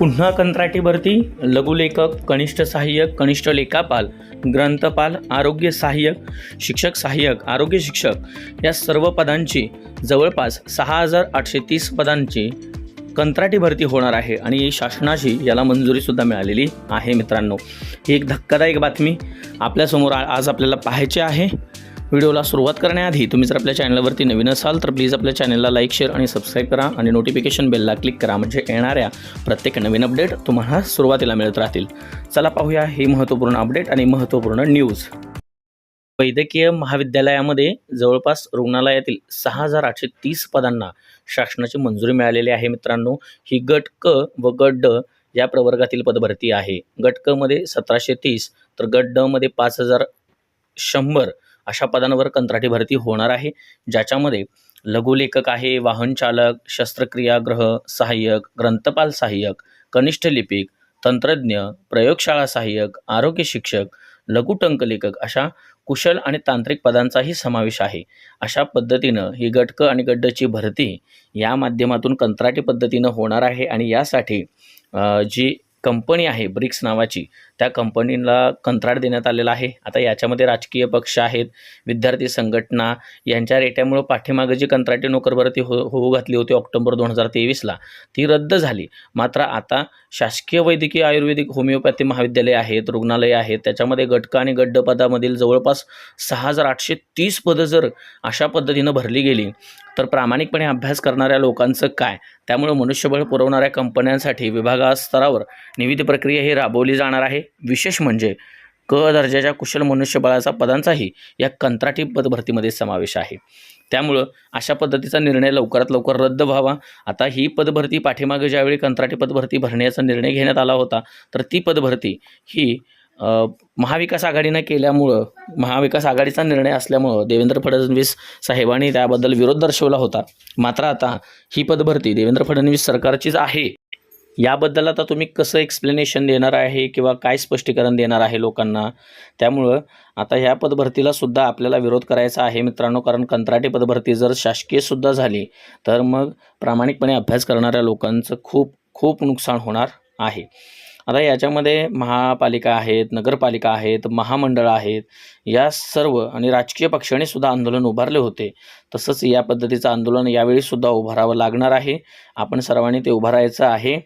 पुन्हा कंत्राटी भरती लघुलेखक कनिष्ठ सहाय्यक कनिष्ठ लेखापाल ग्रंथपाल आरोग्य सहाय्यक शिक्षक सहाय्यक आरोग्य शिक्षक या सर्व पदांची जवळपास सहा हजार आठशे तीस पदांची कंत्राटी भरती होणार आहे आणि शासनाची याला मंजुरीसुद्धा मिळालेली आहे मित्रांनो. ही एक धक्कादायक बातमी आपल्यासमोर आज आपल्याला पाहायची आहे. व्हिडिओला सुरुवात करण्याआधी तुम्ही जर आपल्या चॅनलवरती नवीन असाल तर प्लीज आपल्या चॅनलला लाईक शेअर आणि सबस्क्राईब करा आणि नोटिफिकेशन बेलला क्लिक करा म्हणजे येणाऱ्या प्रत्येक नवीन अपडेट तुम्हाला सुरुवातीला मिळत राहतील. चला पाहूया ही महत्त्वपूर्ण अपडेट आणि महत्त्वपूर्ण न्यूज. वैद्यकीय महाविद्यालयामध्ये जवळपास रुग्णालयातील सहा हजार आठशे तीस पदांना शासनाची मंजुरी मिळालेली आहे मित्रांनो. ही गट क व गट ड या प्रवर्गातील पदभरती आहे. गट क मध्ये सतराशे तीस तर गट ड मध्ये पाच हजार शंभर अशा पदांवर कंत्राटी भरती होणार आहे ज्याच्यामध्ये लघुलेखक आहे वाहन चालक सहाय्यक ग्रंथपाल सहाय्यक कनिष्ठ लिपिक तंत्रज्ञ प्रयोगशाळा सहाय्यक आरोग्य शिक्षक लघुटंक लेखक अशा कुशल आणि तांत्रिक पदांचाही समावेश आहे. अशा पद्धतीनं ही गटक आणि गड्डची भरती या माध्यमातून कंत्राटी पद्धतीनं होणार आहे आणि यासाठी जी कंपनी आहे ब्रिक्स नावाची त्या कंपनीला कंत्राट देण्यात आलेला आहे. आता याच्यामध्ये राजकीय पक्ष आहेत विद्यार्थी संघटना यांच्या रेट्यामुळं पाठीमागं जी कंत्राटी नोकरभरती हो होऊ घातली होती ऑक्टोबर दोन हजार तेवीसला ती रद्द झाली. मात्र आता शासकीय वैद्यकीय आयुर्वेदिक होमिओपॅथी महाविद्यालय आहेत रुग्णालय आहेत त्याच्यामध्ये गटक आणि गड्ड पदामधील जवळपास सहा हजार आठशे तीस पदं जर अशा पद्धतीनं भरली गेली तर प्रामाणिकपणे अभ्यास करणाऱ्या लोकांचं काय? त्यामुळं मनुष्यबळ पुरवणाऱ्या कंपन्यांसाठी विभागास्तरावर निविदी प्रक्रिया ही राबवली जाणार आहे. विशेष म्हणजे क दर्जाच्या कुशल मनुष्यबळाचा पदांचाही या कंत्राटी पदभरतीमध्ये समावेश आहे. त्यामुळं अशा पद्धतीचा निर्णय लवकरात लवकर रद्द व्हावा. आता ही पदभरती पाठीमागे ज्यावेळी कंत्राटी पदभरती भरण्याचा निर्णय घेण्यात आला होता तर ती पदभरती ही महाविकास आघाडीनं केल्यामुळं महाविकास आघाडीचा निर्णय असल्यामुळं देवेंद्र फडणवीस साहेबांनी त्याबद्दल विरोध दर्शवला होता. मात्र आता ही पदभरती देवेंद्र फडणवीस सरकारचीच आहे. याबद्दल आता तुम्ही कसं एक्सप्लेनेशन देणार आहे किंवा काय स्पष्टीकरण देणार आहे लोकांना? त्यामुळं आता ह्या पदभरतीला सुद्धा आपल्याला विरोध करायचा आहे मित्रांनो कारण कंत्राटी पदभरती जर शासकीयसुद्धा झाली तर मग प्रामाणिकपणे अभ्यास करणाऱ्या लोकांचं खूप खूप नुकसान होणार आहे. आता याच्यामध्ये महापालिका आहेत नगरपालिका आहेत महामंडळं आहेत या सर्व आणि राजकीय पक्षाने सुद्धा आंदोलन उभारले होते. तसंच या पद्धतीचं आंदोलन यावेळीसुद्धा उभारावं लागणार आहे. आपण सर्वांनी ते उभारायचं आहे.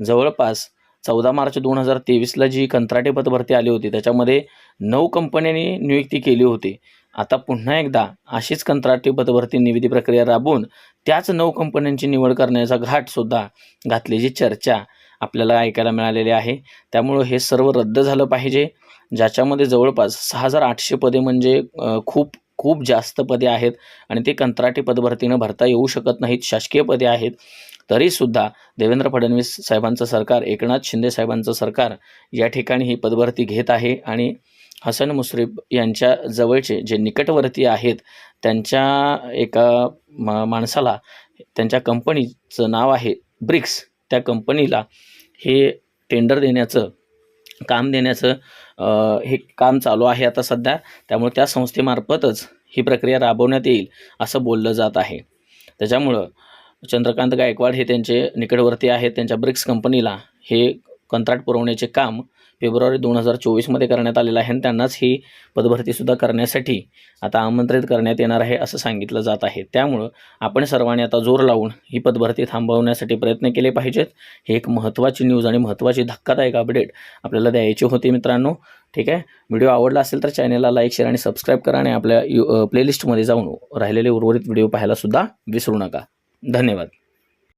जवळपास चौदा मार्च दोन हजार तेवीसला जी कंत्राटी पदभरती आली होती त्याच्यामध्ये नऊ कंपन्यांनी नियुक्ती केली होती. आता पुन्हा एकदा अशीच कंत्राटी पदभरती निविदी प्रक्रिया राबवून त्याच नऊ कंपन्यांची निवड करण्याचा घाटसुद्धा घातल्याची चर्चा आपल्याला ऐकायला मिळालेली आहे. त्यामुळं हे सर्व रद्द झालं पाहिजे ज्याच्यामध्ये जवळपास सहा हजार आठशे पदे म्हणजे खूप खूप जास्त पदे आहेत आणि ते कंत्राटी पदभरतीनं भरता येऊ शकत नाहीत शासकीय पदे आहेत. तरीसुद्धा देवेंद्र फडणवीस साहेबांचं सरकार एकनाथ शिंदे साहेबांचं सरकार या ठिकाणी ही पदभरती घेत आहे आणि हसन मुश्रीफ यांच्या जवळचे जे निकटवर्ती आहेत त्यांच्या एका मा माणसाला त्यांच्या कंपनीचं नाव आहे ब्रिक्स. त्या कंपनीला हे टेंडर देण्याचं काम देण्याचं हे काम चालू आहे आता सध्या. त्यामुळे त्या संस्थेमार्फतच ही प्रक्रिया राबवण्यात येईल असं बोललं जात आहे. त्याच्यामुळं चंद्रकांत गायकवाड हे त्यांचे निकटवर्ती आहेत. त्यांच्या ब्रिक्स कंपनीला हे कंत्राट पुरवण्याचे काम फेब्रुवारी दोन हजार चोवीसमध्ये करण्यात आलेलं आहे आणि त्यांनाच ही पदभरतीसुद्धा करण्यासाठी आता आमंत्रित करण्यात येणार आहे असं सांगितलं जात आहे. त्यामुळं आपण सर्वांनी आता जोर लावून ही पदभरती थांबवण्यासाठी प्रयत्न केले पाहिजेत. हे एक महत्त्वाची न्यूज आणि महत्त्वाची धक्कादायक अपडेट आपल्याला द्यायची होती मित्रांनो. ठीक आहे? व्हिडिओ आवडला असेल तर चॅनलला लाईक शेअर आणि सबस्क्राईब करा आणि आपल्या यू प्लेलिस्टमध्ये जाऊन राहिलेले उर्वरित व्हिडिओ पाहायलासुद्धा विसरू नका. धन्यवाद.